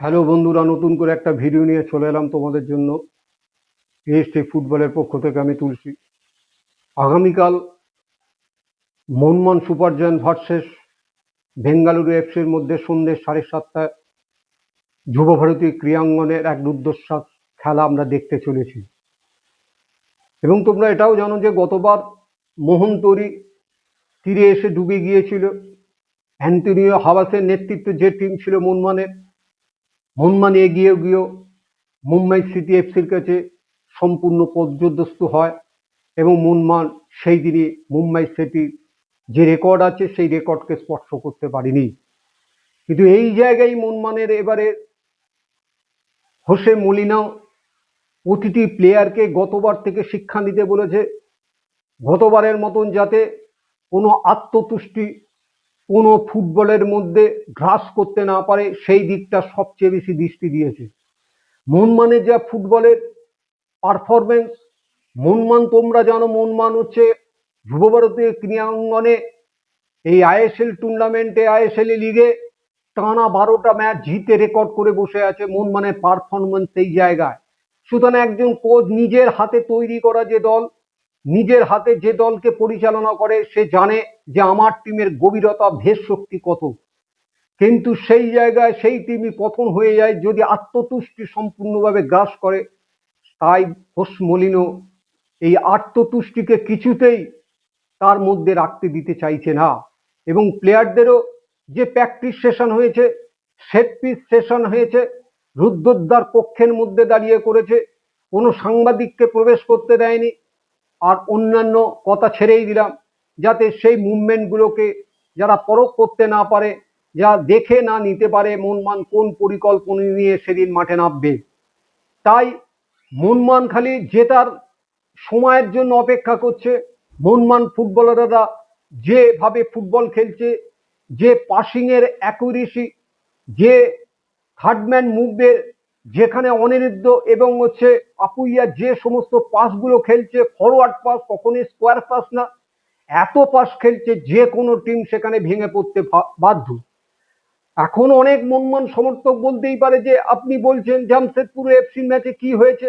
Hello বন্ধুরা, নতুন করে একটা ভিডিও নিয়ে চলে এলাম তোমাদের জন্য। এএসটি ফুটবলের পক্ষ থেকে আমি তুলছি আগামীকাল মনমন সুপার জয়েন্ট ভার্সেস বেঙ্গালুরু এফসির মধ্যে সন্ধ্যে সাড়ে সাতটায় যুবভারতী ক্রীড়াঙ্গনের এক দুর্দশা খেলা আমরা দেখতে চলেছি। এবং তোমরা এটাও জানো যে গতবার মোহন তরি তীরে এসে ডুবে গিয়েছিল। অ্যান্টনিও হাওয়াসের নেতৃত্বে যে টিম ছিল মনমানের মনমান এগিয়ে গিয়েও মুম্বাই সিটি এফসির কাছে সম্পূর্ণ পর্যদস্ত হয় এবং মনমান সেই দিনই মুম্বাই সিটির যে রেকর্ড আছে সেই রেকর্ডকে স্পর্শ করতে পারেনি। কিন্তু এই জায়গায় মনমানের এবারে হোসে মলিনাও প্রতিটি প্লেয়ারকে গতবার থেকে শিক্ষা নিতে বলেছে, গতবারের মতন যাতে কোনো আত্মতুষ্টি কোনো ফুটবলের মধ্যে গ্রাস করতে না পারে, সেই দিকটা সবচেয়ে বেশি দৃষ্টি দিয়েছে। মনমানে যা ফুটবলের পারফরমেন্স মনমান তোমরা জানো মনমান হচ্ছে যুবভারতীয় ক্রীড়াঙ্গনে এই আইএসএল টুর্নামেন্টে, আইএসএল লিগে টানা বারোটা ম্যাচ জিতে রেকর্ড করে বসে আছে মনমানের পারফরমেন্স এই জায়গায়। সুতরাং একজন কোচ নিজের হাতে তৈরি করা যে দল নিজের হাতে যে দলকে পরিচালনা করে, সে জানে যে আমার টিমের গভীরতা ভেদ শক্তি কত। কিন্তু সেই জায়গায় সেই টিমই পতন হয়ে যায় যদি আত্মতুষ্টি সম্পূর্ণভাবে গ্রাস করে। তাই হোস মলিনো এই আত্মতুষ্টিকে কিছুতেই তার মধ্যে রাখতে দিতে চাইছে না। এবং প্লেয়ারদেরও যে প্র্যাকটিস সেশন হয়েছে সেট পিস সেশন হয়েছে, রুদ্ধদ্বার কক্ষের মধ্যে দাঁড়িয়ে করেছে, কোনো সাংবাদিককে প্রবেশ করতে দেয়নি আর অন্যান্য কথা ছেড়েই দিলাম, যাতে সেই মুভমেন্টগুলোকে যারা পরখ করতে না পারে, যা দেখে না নিতে পারে মনমান কোন পরিকল্পনা নিয়ে সেদিন মাঠে নামবে। তাই মনমান খালি জেতার সময়ের জন্য অপেক্ষা করছে। মনমান ফুটবলাররা যেভাবে ফুটবল খেলছে, যে পাসিংয়ের অ্যাকুরেসি যে থার্ডম্যান মুভের যেখানে অনিরুদ্ধ এবং হচ্ছে আপুইয়া যে সমস্ত পাসগুলো খেলছে ফরওয়ার্ড পাস কখনোই স্কোয়ার পাস না, এত পাস খেলছে যে কোনো টিম সেখানে ভেঙে পড়তে বাধ্য। এখন অনেক মনমান সমর্থক বলতেই পারে যে, আপনি বলছেন জামশেদপুর এফসি ম্যাচে কি হয়েছে?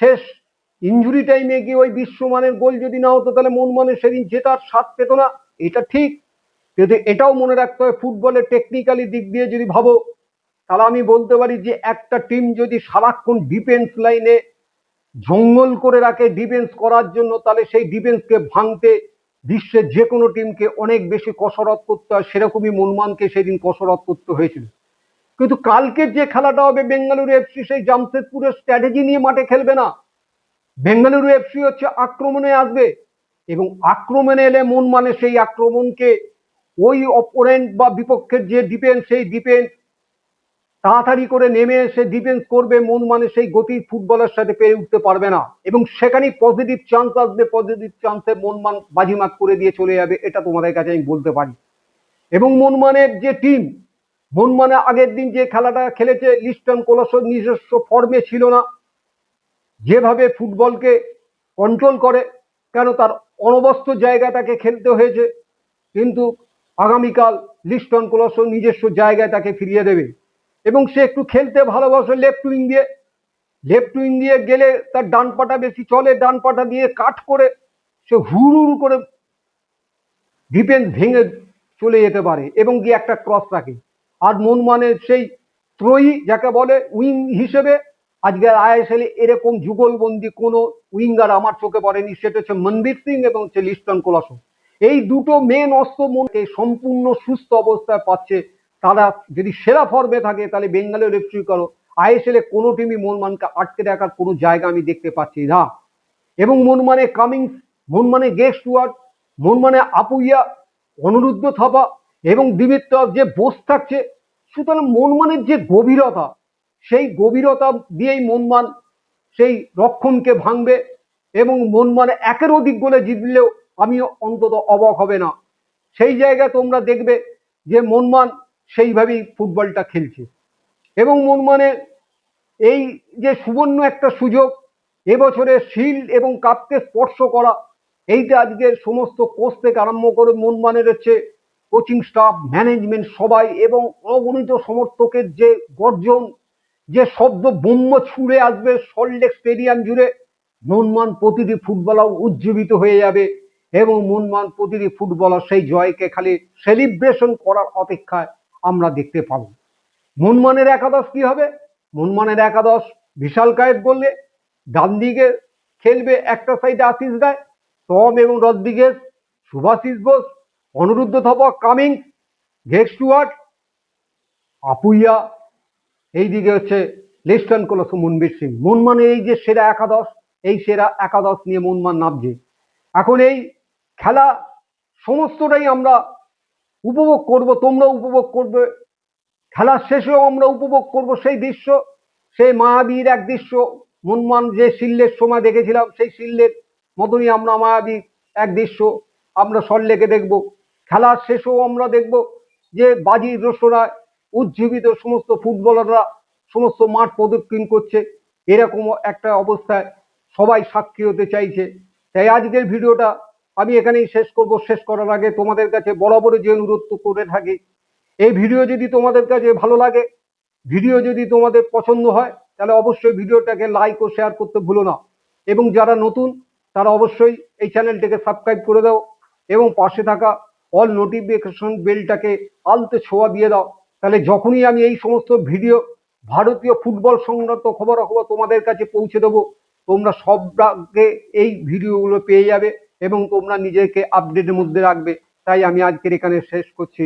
শেষ। ইঞ্জুরি টাইমে গিয়ে ওই বিশ্বমানের গোল যদি না হতো, তাহলে মনমানের সেদিন জেতার স্বাদ পেত না। এটা ঠিক। কিন্তু এটাও মনে রাখতে হয় ফুটবলের টেকনিক্যালি দিক দিয়ে যদি ভাবো তাহলে আমি বলতে পারি যে একটা টিম যদি সারাক্ষণ ডিফেন্স লাইনে জঙ্গল করে রাখে ডিফেন্স করার জন্য, তাহলে সেই ডিফেন্সকে ভাঙতে বিশ্বের যে কোনো টিমকে অনেক বেশি কসরত করতে হয়। সেরকমই মনমানকে সেদিন কসরত করতে হয়েছিল। কিন্তু কালকের যে খেলাটা হবে বেঙ্গালুরু এফসি সেই জামশেদপুরের স্ট্র্যাটেজি নিয়ে মাঠে খেলবে না। বেঙ্গালুরু এফসি হচ্ছে আক্রমণে আসবে এবং আক্রমণে এলে মন মানে সেই আক্রমণকে ওই অপোনেন্ট বা বিপক্ষের যে ডিফেন্স সেই ডিফেন্স তাড়াতাড়ি করে নেমে এসে ডিফেন্স করবে মন মানে সেই গতি ফুটবলের সাথে পেরে উঠতে পারবে না। এবং সেখানেই পজিটিভ চান্স আসবে পজিটিভ চান্সে মনমান বাজিমাত করে দিয়ে চলে যাবে, এটা তোমাদের কাছে আমি বলতে পারি। এবং মনমানের যে টিম মনমানে আগের দিন যে খেলাটা খেলেছে লিস্টন কোলাসর নিজস্ব ফর্মে ছিল না। যেভাবে ফুটবলকে কন্ট্রোল করে, কেন তার অনবস্ত জায়গা তাকে খেলতে হয়েছে, কিন্তু আগামীকাল লিস্টন কোলাসর নিজস্ব জায়গায় তাকে ফিরিয়ে দেবে। এবং সে একটু খেলতে ভালোবাসে লেফট উইং দিয়ে। লেফট উইং দিয়ে গেলে তার ডান পাটা বেশি চলে, ডান পাটা দিয়ে কাট করে সে হুড় করে ডিফেন্স ভেঙে চলে যেতে পারে এবং গিয়ে একটা ক্রস রাখে। আর মন মানে সেই ত্রয়ী যাকে বলে উইং হিসেবে আজকের আইএসএল এরকম যুগলবন্দি কোনো উইঙ্গার আমার চোখে পড়েনি, সেটা হচ্ছে মনবীর সিং এবং হচ্ছে লিস্টন কোলাসো। এই দুটো মেন অস্ত্র মনকে সম্পূর্ণ সুস্থ অবস্থায় পাচ্ছে তারা যদি সেরা ফর্মে থাকে, তাহলে বেঙ্গালুরু এফসি করো। আইএসএল কোনো টিমই মনমানকে আটকে রাখার কোনো জায়গা আমি দেখতে পাচ্ছি না। এবং মনমানে কামিংস মনমানে গেস্ট ওয়ার্ড মনমানে আপুইয়া অনুরুদ্ধ থাপা এবং দিমিত্র যে বোস থাকছে, সুতরাং মনমানের যে গভীরতা, সেই গভীরতা দিয়েই মনমান সেই রক্ষণকে ভাঙবে এবং মনমানে একের অধিক গোলে জিতলেও আমি অন্তত অবাক হবে না। সেই জায়গায় তোমরা দেখবে যে মনমান সেইভাবেই ফুটবলটা খেলছে। এবং মনমানে এই যে সুবর্ণ একটা সুযোগ, এবছরে শিল্ড এবং কাপকে স্পর্শ করা, এইটা আজকের সমস্ত কোচ থেকে আরম্ভ করে মনমানের হচ্ছে কোচিং স্টাফ, ম্যানেজমেন্ট সবাই এবং অগণিত সমর্থকের যে গর্জন, যে শব্দ বোম্ব ছুড়ে আসবে সল্টলেক স্টেডিয়াম জুড়ে মনমান প্রতিটি ফুটবলার উজ্জীবিত হয়ে যাবে এবং মনমান প্রতিটি ফুটবলার সেই জয়কে খালি সেলিব্রেশন করার অপেক্ষায় আমরা দেখতে পাবো। মনমানের একাদশ কি হবে? মনমানের একাদশ বিশাল কায়েত বললে ডান দিকে খেলবে একটা সাইডে আশিস রায় টম এবং রদ্রিগেজ, সুভাশিস বোস, অনিরুদ্ধ থপা কামিং ঘেক স্টুয়ার্ট আপুইয়া, এইদিকে হচ্ছে লেস্টার্ন কলস মনবীর সিং। মনমানের এই যে সেরা একাদশ, এই সেরা একাদশ নিয়ে মনমান নামছে। এখন এই খেলা সমস্তটাই আমরা উপভোগ করব তোমরা উপভোগ করবে। খেলার শেষেও আমরা উপভোগ করব সেই দৃশ্য, সেই মায়াবীর এক দৃশ্য। মনমান যে শিল্লের সময় দেখেছিলাম, সেই শিল্লের মতনই আমরা মায়াবীর এক দৃশ্য আমরা সল্লেকে দেখব। খেলার শেষেও আমরা দেখব যে বাজির রসরা উজ্জীবিত সমস্ত ফুটবলাররা, সমস্ত মাঠ প্রদক্ষিণ করছে। এরকমও একটা অবস্থায় সবাই সাক্ষী হতে চাইছে। তাই আজকের ভিডিওটা আমি এখানেই শেষ করব। শেষ করার আগে তোমাদের কাছে বরাবরই যে অনুরোধ করে থাকি, এই ভিডিও যদি তোমাদের কাছে ভালো লাগে, ভিডিও যদি তোমাদের পছন্দ হয়, তাহলে অবশ্যই ভিডিওটাকে লাইক ও শেয়ার করতে ভুলো না। এবং যারা নতুন, তারা অবশ্যই এই চ্যানেলটাকে সাবস্ক্রাইব করে দাও এবং পাশে থাকা অল নোটিফিকেশন বেলটাকে আলতে ছোঁয়া দিয়ে দাও। তাহলে যখনই আমি এই সমস্ত ভিডিও, ভারতীয় ফুটবল সংক্রান্ত খবরাখবর তোমাদের কাছে পৌঁছে দেবো, তোমরা সব আগে এই ভিডিওগুলো পেয়ে যাবে। এবং তোমরা নিজেকে আপডেটের মধ্যে রাখবে। তাই আমি আজকের এখানে শেষ করছি।